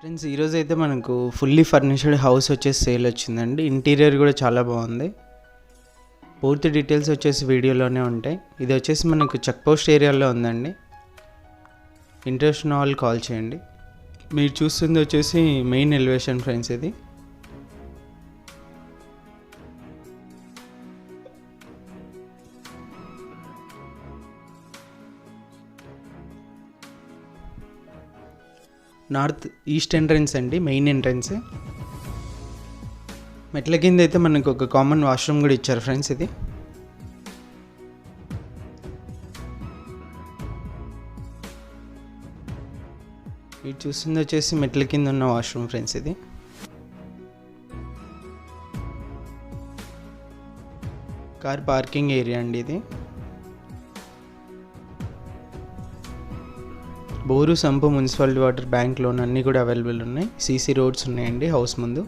Friends ఈరోజు అయితే మనకు ఫుల్లీ ఫర్నిష్డ్ హౌస్ వచ్చేసి సేల్ వచ్చిందండి. ఇంటీరియర్ కూడా చాలా బాగుంది. పూర్తి డీటెయిల్స్ వచ్చేసి వీడియోలోనే ఉంటాయి. ఇది వచ్చేసి మనకు చెక్ పోస్ట్ ఏరియాలో ఉందండి. ఇంట్రెస్ట్ ఉన్న వాళ్ళు కాల్ చేయండి. మీరు చూస్తుంది వచ్చేసి మెయిన్ ఎలివేషన్ ఫ్రెండ్స్ ఇది. నార్త్ ఈస్ట్ ఎంట్రన్స్ అండి మెయిన్ ఎంట్రన్స్. మెట్ల కింద అయితే మనకు ఒక కామన్ వాష్రూమ్ కూడా ఇచ్చారు ఫ్రెండ్స్ ఇది. ఇది చూసింది వచ్చేసి మెట్ల కింద ఉన్న వాష్రూమ్ ఫ్రెండ్స్ ఇది. కార్ పార్కింగ్ ఏరియా అండి ఇది. Bore sump municipality water bank loan అన్నీ కూడా అవైలబుల్ ఉన్నాయి. సీసీ రోడ్స్ ఉన్నాయండి హౌస్ ముందు.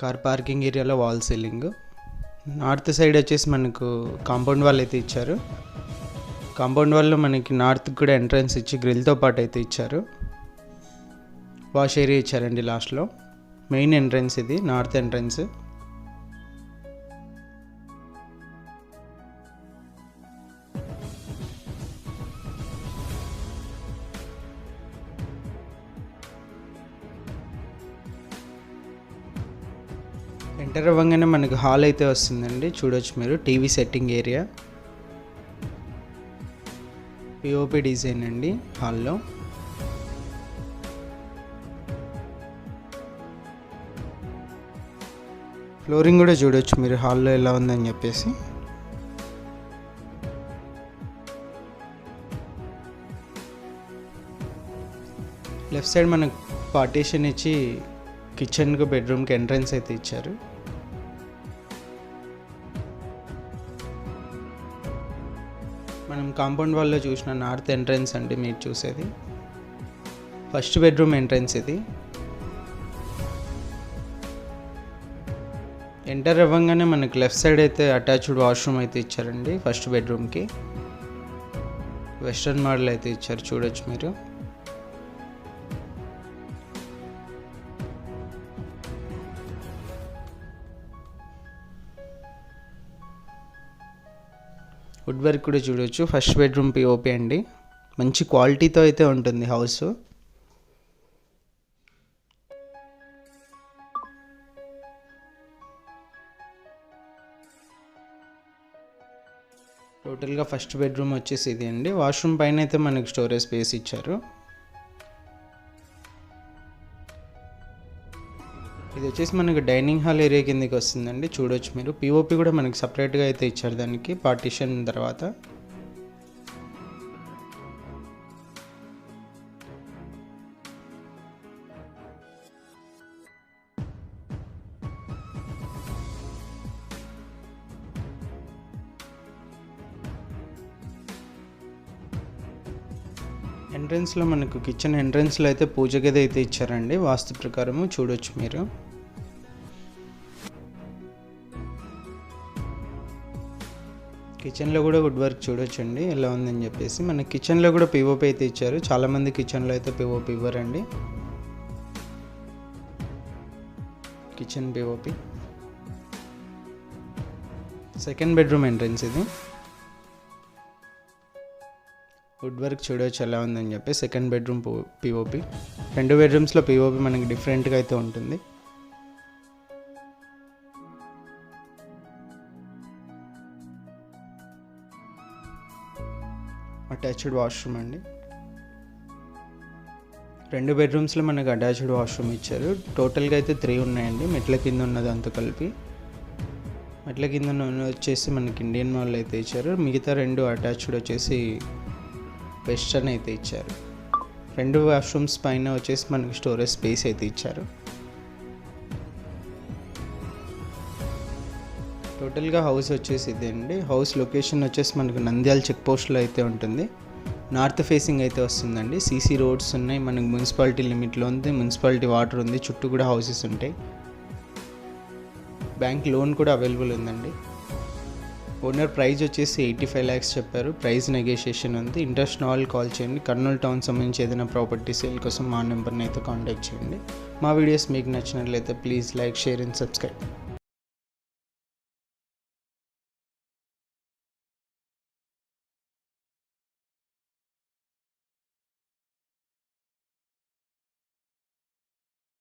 కార్ పార్కింగ్ ఏరియాలో వాల్ సీలింగ్. నార్త్ సైడ్ వచ్చేసి మనకు కాంపౌండ్ వాల్ అయితే ఇచ్చారు. కాంపౌండ్ వాల్లో మనకి నార్త్ కూడా ఎంట్రన్స్ ఇచ్చి గ్రిల్తో పాటు అయితే ఇచ్చారు. వాష్ ఏరియా ఇచ్చారండి లాస్ట్లో. మెయిన్ ఎంట్రన్స్ ఇది నార్త్ ఎంట్రన్స్. ఎంటర్ అవ్వగానే మనకు హాల్ అయితే వస్తుందండి. చూడొచ్చు మీరు. TV setting area. POP design అండి హాల్లో. ఫ్లోరింగ్ కూడా చూడొచ్చు మీరు హాల్లో ఎలా ఉందని చెప్పేసి. లెఫ్ట్ సైడ్ మనకు పార్టీషన్ ఇచ్చి కిచెన్కు బెడ్రూమ్కి ఎంట్రన్స్ అయితే ఇచ్చారు. మనం కాంపౌండ్ వాల్లో చూసిన నార్త్ ఎంట్రన్స్ అండి మీరు చూసేది. ఫస్ట్ బెడ్రూమ్ ఎంట్రన్స్ ఇది. ఎంటర్ అవ్వగానే మనకు లెఫ్ట్ సైడ్ అయితే అటాచ్డ్ వాష్రూమ్ అయితే ఇచ్చారండి ఫస్ట్ బెడ్రూమ్కి. వెస్ట్రన్ మోడల్ అయితే ఇచ్చారు చూడొచ్చు మీరు. వుడ్ వర్క్ కూడా చూడొచ్చు. ఫస్ట్ బెడ్రూమ్ పిఓపి అండి. మంచి క్వాలిటీతో అయితే ఉంటుంది హౌస్. టోటల్గా ఫస్ట్ బెడ్రూమ్ వచ్చేసి ఇది అండి. వాష్రూమ్ పైన అయితే మనకి స్టోరేజ్ స్పేస్ ఇచ్చారు. ఇది వచ్చేసి మనకి డైనింగ్ హాల్ ఏరియా కిందకి వస్తుందండి. చూడొచ్చు మీరు. పిఓపి కూడా మనకి సపరేట్గా అయితే ఇచ్చారు దానికి పార్టీషన్ తర్వాత. ఎంట్రన్స్లో మనకు కిచెన్ ఎంట్రన్స్లో అయితే పూజ గది అయితే ఇచ్చారండి. వాస్తు ప్రకారము చూడొచ్చు మీరు. కిచెన్లో కూడా వుడ్ వర్క్ చూడొచ్చండి. ఎలా ఉందని చెప్పేసి. మన కిచెన్లో కూడా పివోపి అయితే ఇచ్చారు. చాలామంది కిచెన్లో అయితే పిఓపి ఇవ్వరండి. Kitchen POP second bedroom entrance ఇది. వుడ్ వర్క్ చూడవచ్చు ఎలా ఉందని చెప్పి సెకండ్ బెడ్రూమ్ పిఓపి రెండు బెడ్రూమ్స్లో పిఓపి మనకి డిఫరెంట్గా అయితే ఉంటుంది. అటాచ్డ్ వాష్రూమ్ అండి. రెండు బెడ్రూమ్స్లో మనకు అటాచ్డ్ వాష్రూమ్ ఇచ్చారు. టోటల్గా అయితే త్రీ ఉన్నాయండి. మెట్ల కింద ఉన్నది అంత కలిపి. మెట్ల కింద ఉన్న వచ్చేసి మనకి ఇండియన్ మాల్ అయితే ఇచ్చారు. మిగతా రెండు అటాచ్డ్ వచ్చేసి వెస్టర్న్ అయితే ఇచ్చారు. రెండు వాష్రూమ్స్ పైన వచ్చేసి మనకి స్టోరేజ్ స్పేస్ అయితే ఇచ్చారు. టోటల్గా హౌస్ వచ్చేసి ఇదే అండి. హౌస్ లొకేషన్ వచ్చేసి మనకు నంద్యాల చెక్ పోస్ట్లో అయితే ఉంటుంది. నార్త్ ఫేసింగ్ అయితే వస్తుందండి. సీసీ రోడ్స్ ఉన్నాయి. మనకి మున్సిపాలిటీ లిమిట్లో ఉంది. మున్సిపాలిటీ వాటర్ ఉంది. చుట్టూ కూడా హౌసెస్ ఉంటాయి. బ్యాంక్ లోన్ కూడా అవైలబుల్ ఉందండి. ఓనర్ ప్రైస్ వచ్చేసి ఎయిటీ ఫైవ్ ల్యాక్స్ చెప్పారు. ప్రైస్ నెగోషియేషన్ ఉంది. ఇంట్రెస్ట్ ఆల్ కాల్ చేయండి. కర్నూలు టౌన్ సంబంధించి ఏదైనా ప్రాపర్టీ సేల్ కోసం మా నెంబర్ని అయితే కాంటాక్ట్ చేయండి. మా వీడియోస్ మీకు నచ్చినట్లయితే please like share and subscribe.